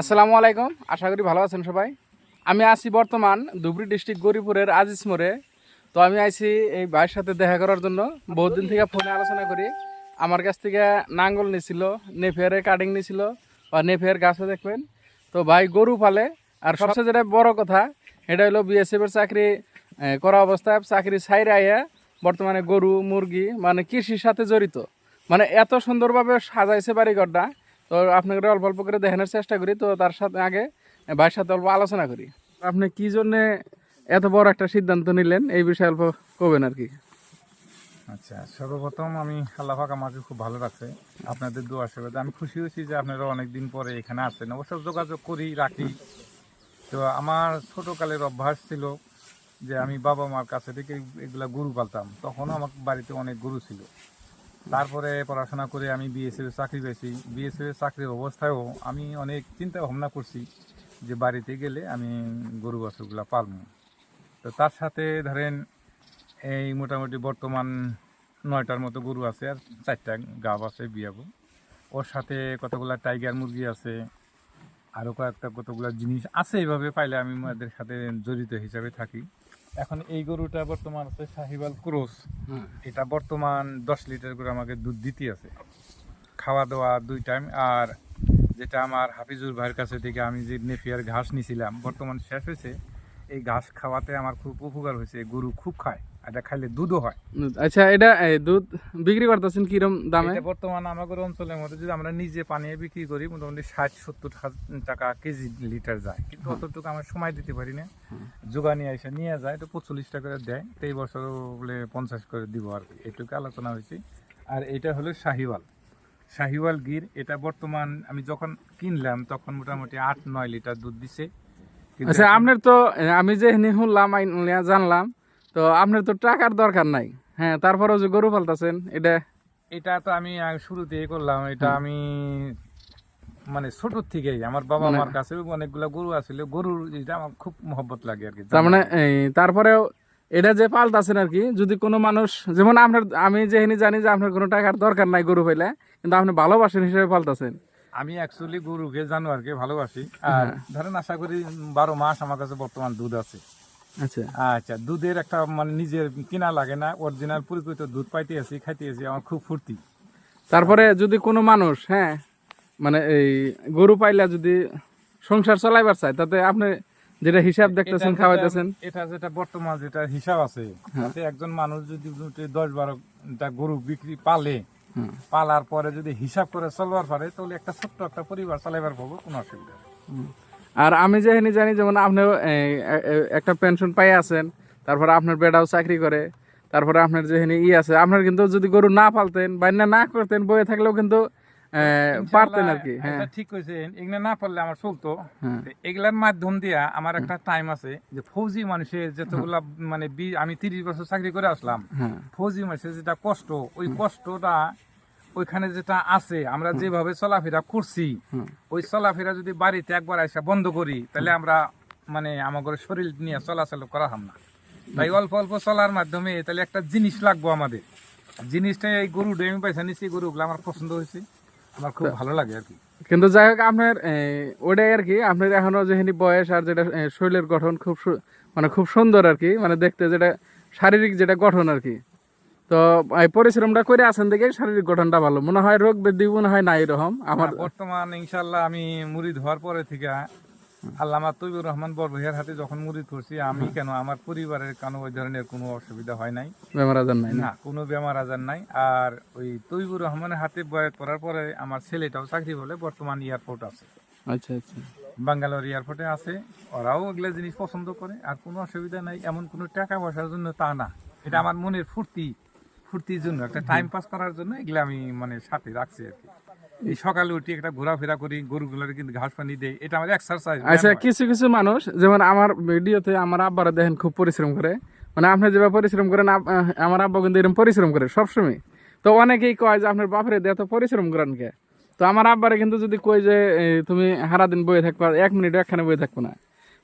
আসসালামু আলাইকুম। আশা করি ভালো আছেন সবাই। আমি আছি বর্তমান ধুবড়ি ডিস্ট্রিক্ট গরিপুরের আজিজ মোড়ে। তো আমি আইছি এই ভাইয়ের সাথে দেখা করার জন্য। বহুদিন থেকে ফোনে আলোচনা করি। আমার কাছ থেকে নাঙ্গল নিছিল নেফেয়ারের কাটিং নিছিল, বা নেফেয়ার গাছও দেখবেন। তো ভাই গরু পালে, আর সবচেয়ে যেটা বড় কথা এটা হলো বিএসএফ এর চাকরি করা অবস্থায় চাকরি সাইরে আইয়া বর্তমানে গরু, মুরগি মানে কৃষির সাথে জড়িত। মানে এত সুন্দরভাবে সাজাইছে বাড়িঘরটা। তো আপনাকে অল্প অল্প করে দেখানোর চেষ্টা করি, তো তার সাথে আগে ভাইয়ের সাথে অল্প আলোচনা করি। আপনি কি জন্যে এত বড় একটা সিদ্ধান্ত নিলেন? এই বিষয়ে অল্প কবেন আর কি। আচ্ছা সর্বপ্রথম আমি আল্লাহ পাক আমাকে খুব ভালো রাখছে। আপনাদের দু আশীর্বাদে। আমি খুশি হয়েছি যে আপনারা অনেকদিন পরে এখানে আসছেন। অবশ্য যোগাযোগ করি, রাখি। তো আমার ছোটকালের অভ্যাস ছিল যে আমি বাবা মার কাছে থেকে এগুলা গরু পালতাম। তখনও আমার বাড়িতে অনেক গরু ছিল। তারপরে পড়াশোনা করে আমি বিএসএফ চাকরি পেয়েছি বিএসএফ চাকরির অবস্থায়ও আমি অনেক চিন্তা ভাবনা করছি যে বাড়িতে গেলে আমি গরু বাছুরগুলা পালবো তো তার সাথে ধরেন এই মোটামুটি বর্তমান নয়টার মতো গরু আছে আর চারটা গাব আছে বিয়াবো। ওর সাথে কতগুলো টাইগার মুরগি আছে আরও কয়েকটা কতগুলা জিনিস আছে এইভাবে পাইলে আমি ওদের সাথে জড়িত হিসাবে থাকি। এখন এই গরুটা বর্তমান আছে শাহিবাল ক্রোস। এটা বর্তমান দশ লিটার করে আমাকে দুধ দিতে আছে। খাওয়া দাওয়া দুই টাইম আর যেটা আমার হাফিজুর ভাইয়ের কাছে থেকে আমি যে নেফিয়ার ঘাস নিছিলাম বর্তমান শেষ হয়েছে। এই ঘাস খাওয়াতে আমার খুব উপকার হয়েছে গরু খুব খায়। এটা খাইলে দুধও হয়। আচ্ছা এটা দুধ বিক্রি করতেছেন কিরম দামে? বর্তমান আমাদের অঞ্চলের মধ্যে যদি আমরা নিজে পানিয়ে বিক্রি করি মোটামুটি ষাট সত্তর টাকা কেজি লিটার যায়। কিন্তু অতটুকু আমার সময় দিতে পারি না। এসে নিয়ে যায় পঁচল্লিশ টাকা করে দেয়। তো এই বছর বলে পঞ্চাশ করে দিব আর কি। এটুকু আলোচনা হয়েছে। আর এটা হলো শাহিওয়াল। শাহিওয়াল গির এটা বর্তমান আমি যখন কিনলাম তখন মোটামুটি আট নয় লিটার দুধ দিছে। আচ্ছা আপনার তো আমি যে শুনলাম জানলাম তো আপনার তো টাকার দরকার নাই। হ্যাঁ তারপরেও যে গরু পালতেছেন এটা? এটা তো আমি শুরুতেই করলাম এটা আমি মানে ছোট থেকেই আমার বাবা মানে- মার কাছে অনেকগুলা গরু আছিল গরুর এটা আমার খুব মহব্বত লাগে আর কি তার মানে তারপরেও এটা যে পাল্টাছেন আর কি যদি কোনো মানুষ যেমন আপনার আমি যেখানে জানি যে আপনার কোনো টাকার দরকার নাই গরু পাইলে কিন্তু আপনি ভালোবাসেন হিসেবে পাল্টাছেন আমি অ্যাকচুয়ালি গরুকে জানোয়ারকে ভালোবাসি আর ধরেন আশা করি বারো মাস আমার কাছে বর্তমান দুধ আছে। আচ্ছা। আচ্ছা দুধের একটা মানে নিজের কিনা লাগে না অরিজিনাল পরিকৃত দুধ পাইতে আছি খাইতে আছি আমার খুব ফুর্তি। তারপরে যদি কোনো মানুষ হ্যাঁ মানে এই গরু পাইলে যদি সংসার চলাইবার চায় তাতে আপনি যেটা হিসাব দেখতেছেন খাওয়াইতেছেন। এটা যেটা বর্তমান যেটা হিসাব আছে তাতে একজন মানুষ যদি দশ বারোটা গরু বিক্রি পালে পালার পরে যদি হিসাব করে চলবার পারে তাহলে একটা ছোট্ট একটা পরিবার চালাইবার পাবো কোনো অসুবিধা নেই। আর আমি যেখানে জানি যেমন আপনি একটা পেনশন পাই আছেন তারপরে আপনার বেটাও চাকরি করে তারপরে আপনার যেখানে ই আছে আপনার কিন্তু যদি গরু না পালতেন বা না করতেন বয়ে থাকলেও কিন্তু পারতেন আর কি হ্যাঁ। ঠিক কইছে এগুলা না পারলে আমার চলতো। হ্যাঁ। এগুলার মাধ্যম দিয়া আমার একটা টাইম আছে যে ফৌজি মানুষের যতগুলা মানে আমি তিরিশ বছর চাকরি করে আসলাম হ্যাঁ। ফৌজি মানুষের যেটা কষ্ট ওই কষ্টটা ওইখানে যেটা আছে আমরা যেভাবে চলাফেরা করছি ওই চলাফেরা যদি বাড়িতে একবার এসে বন্ধ করি তাহলে আমরা মানে আমাদের শরীর নিয়ে চলাচল করা হাম না। তাই অল্প অল্প চলার মাধ্যমে তাহলে একটা জিনিস লাগবো আমাদের। জিনিসটা এই গরু আমি পয়সা নিচ্ছি গরুগুলো আমার পছন্দ হয়েছে। আমার খুব ভালো লাগে আর কি। কিন্তু যাই হোক আপনার ওটাই আর কি আপনার এখনও যেখানে বয়স আর যেটা শরীরের গঠন খুব মানে খুব সুন্দর আর কি মানে দেখতে যেটা শারীরিক যেটা গঠন আর কি। তো এই পরিশ্রমটা করে আছেন দেখে শারীরিক গঠনটা ভালো। মনে হয় রোগ ব্যাধি মনে হয় নাই এরকম। আমার বর্তমান ইনশাল্লাহ আমি মুড়ি হওয়ার পরে থেকে আল্লামা তৈবুর রহমান বরবহিয়ার হাতে যখন মুড়ি করছি আমি কেন আমার পরিবারের কেন ওই ধরনের কোনো অসুবিধা হয় নাই? বেমার আজার নাই না? না কোনো বেমার আজার নাই। আর ওই তৈবুর রহমানের হাতে বয়াত করার পরে আমার ছেলেটাও চাকরি বলে বর্তমান এয়ারপোর্ট আছে। আচ্ছা আচ্ছা। বাঙ্গালোর এয়ারপোর্টে আছে। ওরাও এগুলো জিনিস পছন্দ করে। আর কোনো অসুবিধা নাই। এমন কোনো টাকা পয়সার জন্য তা না। এটা আমার মনের ফুর্তি। ফুর্তির জন্য একটা টাইম পাস করার জন্য এগুলো আমি মানে সাথে রাখছি আর কি। এই সকালে উঠি একটা ঘোরাফেরা করি গরুগুলোর কিন্তু ঘাস পানি দেই এটা আমার এক্সারসাইজ আচ্ছা কিছু কিছু মানুষ যেমন আমার ভিডিওতে আমার আব্বারা দেখেন খুব পরিশ্রম করে। মানে আপনি যেভাবে পরিশ্রম করেন আমার আব্বা কিন্তু এরকম পরিশ্রম করে সবসময়। তো অনেকেই কয় যে আপনার বাপরে দিয়ে তো পরিশ্রম করেন কে? তো আমার আব্বারে কিন্তু যদি কই যে তুমি সারা দিন বয়ে থাকবা এক মিনিট একখানে বয়ে থাকব না।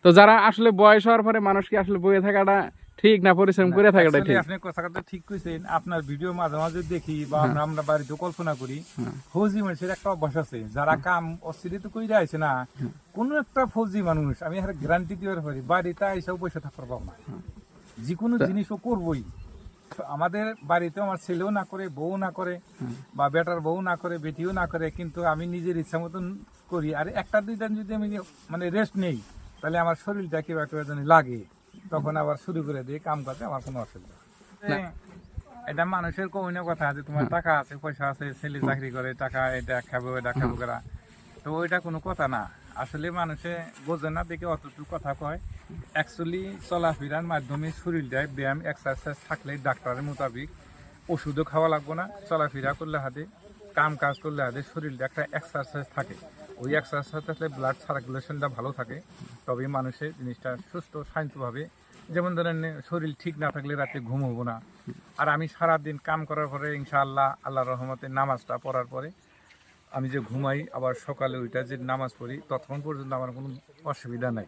তো যারা আসলে বয়স হওয়ার পরে মানুষকে আসলে বয়ে থাকাটা ঠিক না পরিশ্রম করে Actually ঠিক। আপনি কথা কথা ঠিক কইছেন আপনার ভিডিও মাঝে মাঝে দেখি বা আমরা আমরা বাড়িতে কল্পনা করি ফৌজি মানুষের একটা অভ্যাস আছে যারা কাম অস্থিরিত কইরা আছে না কোন একটা ফৌজি মানুষ আমি আর গ্যারান্টি দিতে পারি বাড়িতে আইসাও পয়সা থাকার পাবো না যে কোনো জিনিস ও করবই। আমাদের বাড়িতে আমার ছেলেও না করে বউ না করে বা বেটার বউ না করে বেটিও না করে কিন্তু আমি নিজের ইচ্ছা মতন করি। আর একটা দুইটা যদি আমি মানে রেস্ট নেই তাহলে আমার শরীরটা কিবা কিবা জানি লাগে। তখন আবার শুরু করে দিই কাম করতে আমার কোনো অসুবিধা। এটা মানুষের কমিনের কথা যে তোমার টাকা আছে পয়সা আছে ছেলে চাকরি করে টাকা এটা খাব এটা খাব করা। তো ওইটা কোনো কথা না। আসলে মানুষে বোঝে না দেখে অতটুকু কথা কয়। অ্যাকচুয়ালি চলাফেরার মাধ্যমে শরীরটা ব্যায়াম এক্সারসাইজ থাকলে ডাক্তারের মোতাবিক ওষুধও খাওয়া লাগবে না। চলাফেরা করলে হাতে কাম কাজ করলে হাতে শরীরটা একটা এক্সারসাইজ থাকে। ওই এক্সারসাইজ আসলে ব্লাড সার্কুলেশনটা ভালো থাকে তবে মানুষের জিনিসটা সুস্থ, শান্তভাবে, যেমন ধরেন, শরীর ঠিক না থাকলে রাতে ঘুম হব না। আর আমি সারা দিন কাম করার পরে ইনশাআল্লাহ আল্লাহ রহমতে নামাজটা পড়ার পরে আমি যে ঘুমাই, আবার সকালে ওইটা যে নামাজ পড়ি, ততক্ষণ পর্যন্ত আমার কোনো অসুবিধা নাই।